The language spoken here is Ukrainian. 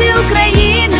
захищати Україну.